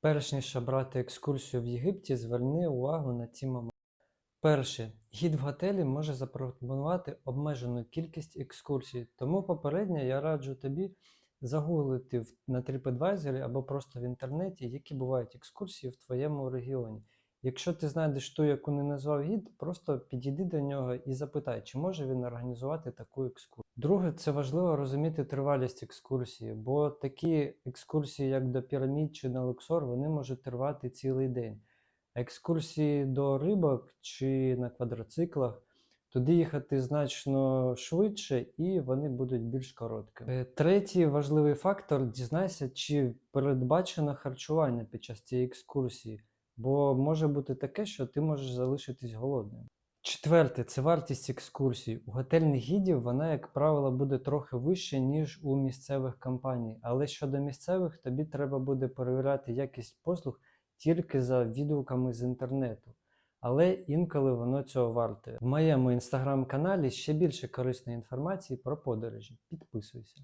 Перш ніж обрати екскурсію в Єгипті, зверни увагу на ці моменти. Перше, гід в готелі може запропонувати обмежену кількість екскурсій, тому попередньо я раджу тобі загуглити на TripAdvisor або просто в інтернеті, які бувають екскурсії в твоєму регіоні. Якщо ти знайдеш ту, яку не назвав гід, просто підійди до нього і запитай, чи може він організувати таку екскурсію. Друге, це важливо розуміти тривалість екскурсії, бо такі екскурсії, як до пірамід чи на Луксор, вони можуть тривати цілий день. Екскурсії до рибок чи на квадроциклах, туди їхати значно швидше і вони будуть більш короткими. Е, Третій важливий фактор дізнайся, чи передбачено харчування під час цієї екскурсії, бо може бути таке, що ти можеш залишитись голодним. Четверте це вартість екскурсій. У готельних гідів вона, як правило, буде трохи вища, ніж у місцевих компаній. Але щодо місцевих, тобі треба буде перевіряти якість послуг тільки за відгуками з інтернету. Але інколи воно цього варте. В моєму інстаграм-каналі ще більше корисної інформації про подорожі. Підписуйся.